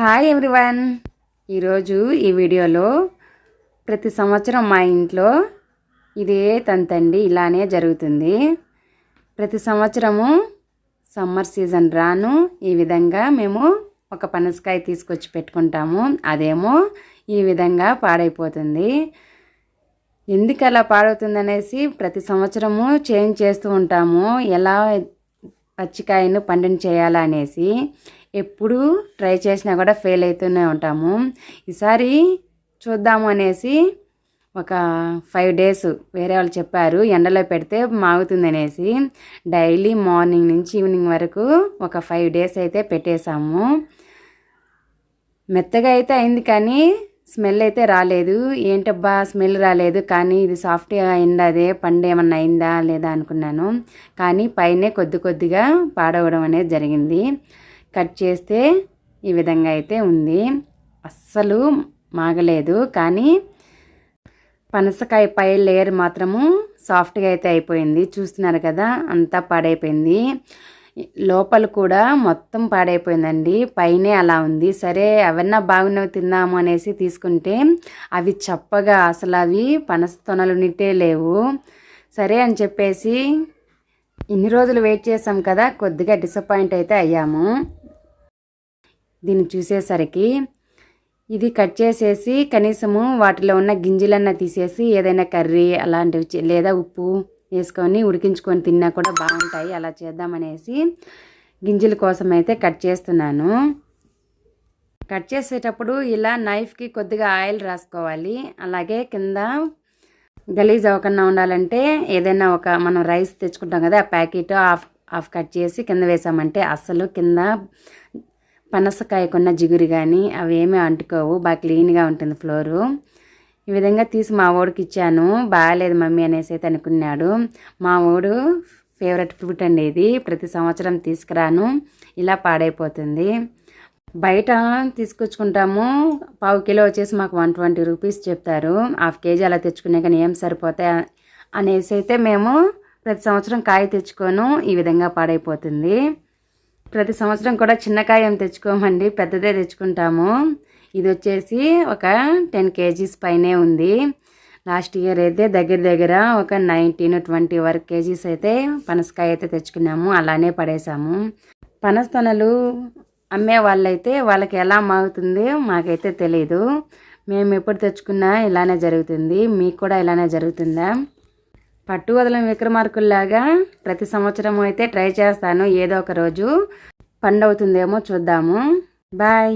Hi everyone ఈరోజు ఈ వీడియోలో ప్రతి సంవత్సరం మా ఇంట్లో ఇదే తంతండి ఇలానే జరుగుతుంది. ప్రతి సంవత్సరము సమ్మర్ సీజన్ రాను ఈ విధంగా మేము ఒక పనసకాయ తీసుకొచ్చి పెట్టుకుంటాము. అదేమో ఈ విధంగా పాడైపోతుంది. ఎందుకు అలా పాడవుతుందనేసి ప్రతి సంవత్సరము చేంజ్ చేస్తూ ఉంటాము. ఎలా పచ్చికాయను పండుని చేయాలనేసి ఎప్పుడు ట్రై చేసినా కూడా ఫెయిల్ అవుతూనే ఉంటాము. ఈసారి చూద్దాము అనేసి ఒక ఫైవ్ డేస్ వేరే వాళ్ళు చెప్పారు ఎండలో పెడితే మాగుతుంది అనేసి. డైలీ మార్నింగ్ నుంచి ఈవినింగ్ వరకు ఒక ఫైవ్ డేస్ అయితే పెట్టేశాము. మెత్తగా అయితే అయింది కానీ స్మెల్ అయితే రాలేదు. ఏంటబ్బా స్మెల్ రాలేదు కానీ ఇది సాఫ్ట్గా అయిందా అదే పండు ఏమన్నా అయిందా లేదా అనుకున్నాను. కానీ పైనే కొద్ది కొద్దిగా పాడవడం అనేది జరిగింది. కట్ చేస్తే ఈ విధంగా అయితే ఉంది. అస్సలు మాగలేదు. కానీ పనసకాయ పై లేయర్ మాత్రము సాఫ్ట్గా అయితే అయిపోయింది. చూస్తున్నారు కదా అంతా పాడైపోయింది. లోపల కూడా మొత్తం పాడైపోయిందండి. పైనే అలా ఉంది. సరే ఎవరన్నా బాగున్నవి తిందాము అనేసి తీసుకుంటే అవి చప్పగా అసలు అవి పనస తొనలు నిట్టే లేవు. సరే అని చెప్పేసి ఇన్ని రోజులు వెయిట్ చేసాం కదా కొద్దిగా డిసప్పాయింట్ అయితే అయ్యాము. దీన్ని చూసేసరికి ఇది కట్ చేసేసి కనీసము వాటిలో ఉన్న గింజలన్నా తీసేసి ఏదైనా కర్రీ అలాంటివి లేదా ఉప్పు వేసుకొని ఉడికించుకొని తిన్నా కూడా బాగుంటాయి. అలా చేద్దామనేసి గింజల కోసం అయితే కట్ చేస్తున్నాను. కట్ చేసేటప్పుడు ఇలా నైఫ్కి కొద్దిగా ఆయిల్ రాసుకోవాలి. అలాగే కింద గలీజ్ అవ్వకుండా ఉండాలంటే ఏదైనా ఒక మనం రైస్ తెచ్చుకుంటాం కదా ఆ ప్యాకెట్ హాఫ్ హాఫ్ కట్ చేసి కింద వేసామంటే అస్సలు కింద పనసకాయకున్న జిగురు కానీ అవి ఏమీ అంటుకోవు. బాగా క్లీన్గా ఉంటుంది ఫ్లోరు. ఈ విధంగా తీసి మా ఓడికి ఇచ్చాను. బాగాలేదు మమ్మీ అనేసి అయితే అనుకున్నాడు. మా ఓడు ఫేవరెట్ ఫ్రూట్ అండి ఇది. ప్రతి సంవత్సరం తీసుకురాను. ఇలా పాడైపోతుంది. బయట తీసుకొచ్చుకుంటాము. పావు కిలో వచ్చేసి మాకు వన్ ట్వంటీ రూపీస్ చెప్తారు. హాఫ్ కేజీ అలా తెచ్చుకునే కానీ ఏం సరిపోతాయి అనేసి అయితే మేము ప్రతి సంవత్సరం కాయ తెచ్చుకోను. ఈ విధంగా పాడైపోతుంది. ప్రతి సంవత్సరం కూడా చిన్నకాయం తెచ్చుకోమండి. పెద్దదే తెచ్చుకుంటాము. ఇది వచ్చేసి ఒక టెన్ కేజీస్ పైనే ఉంది. లాస్ట్ ఇయర్ అయితే దగ్గర దగ్గర ఒక నైన్టీన్ ట్వంటీ వరకు కేజీస్ అయితే పనసకాయ అయితే తెచ్చుకున్నాము. అలానే పడేసాము. పనస్తనలు అమ్మే వాళ్ళైతే వాళ్ళకి ఎలా మాగుతుంది మాకైతే తెలియదు మేము ఎప్పుడు తెచ్చుకున్నా ఇలానే జరుగుతుంది. మీకు కూడా ఇలానే జరుగుతుందా? పట్టు వదలం విక్రమార్కుల్లాగా ప్రతి సంవత్సరం అయితే ట్రై చేస్తాను. ఏదో ఒక రోజు పండవుతుందేమో చూద్దాము. బాయ్.